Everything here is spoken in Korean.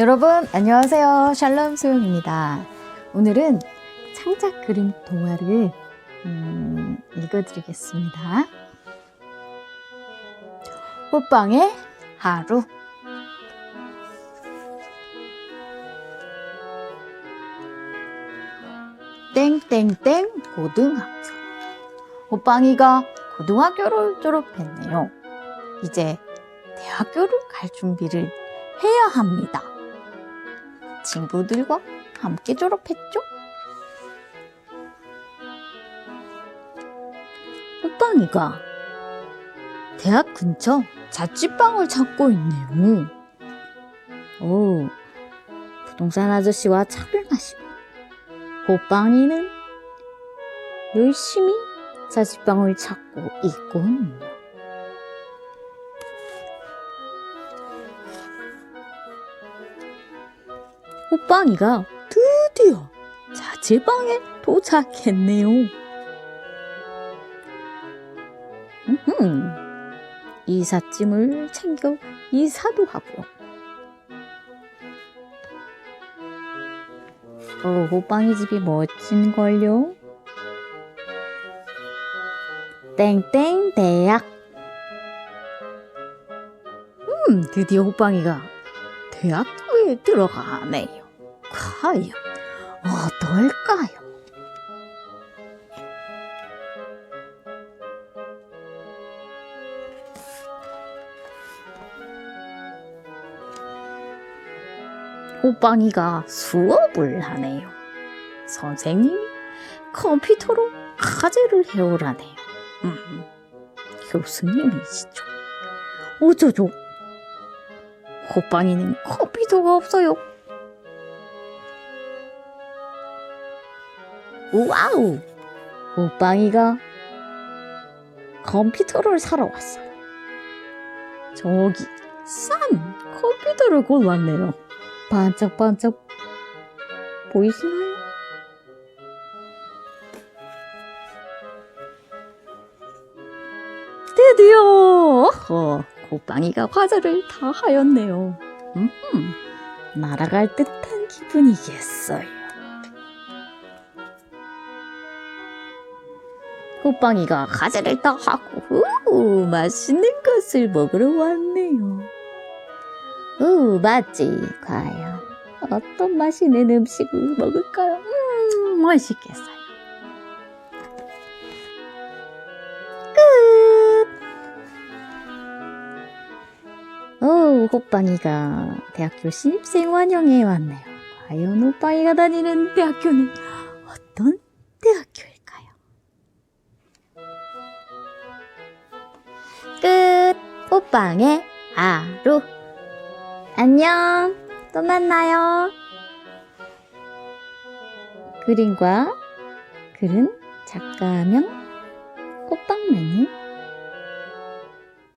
여러분 안녕하세요. 샬롬 소영입니다. 오늘은 창작 그림 동화를 음, 읽어드리겠습니다. 호빵의 하루. 땡땡땡 고등학교. 호빵이가 고등학교를 졸업했네요. 이제 대학교를 갈 준비를 해야 합니다. 친구들과 함께 졸업했죠? 호빵이가 대학 근처 자취방을 찾고 있네요. 오, 부동산 아저씨와 차를 마시고 호빵이는 열심히 자취방을 찾고 있군 호빵이가 드디어 자취방에 도착했네요. 음흠, 이삿짐을 챙겨 이사도 하고요. 어, 호빵이 집이 멋진걸요? 땡땡 대학. 음, 드디어 호빵이가 대학교에 들어가네요. 과연 어떨까요? 호빵이가 수업을 하네요. 선생님이 컴퓨터로 과제를 해오라네요. 음, 교수님이시죠. 어쩌죠? 호빵이는 컴퓨터가 없어요. 와우! 호빵이가 컴퓨터를 사러 왔어요. 저기 싼 컴퓨터를 골랐네요. 반짝반짝 보이시나요? 드디어 어, 호빵이가 과자를 다 하였네요. 음, 날아갈 듯한 기분이겠어요. 호빵이가 과자를 다 하고 우, 맛있는 것을 먹으러 왔네요. 우, 맞지? 과연 어떤 맛있는 음식을 먹을까요? 음, 맛있겠어요. 끝! 오, 호빵이가 대학교 신입생 환영회 왔네요. 과연 호빵이가 다니는 대학교는 어떤 호빵의 하루. 안녕. 또 만나요. 그림과 글은 작가명 호빵맨님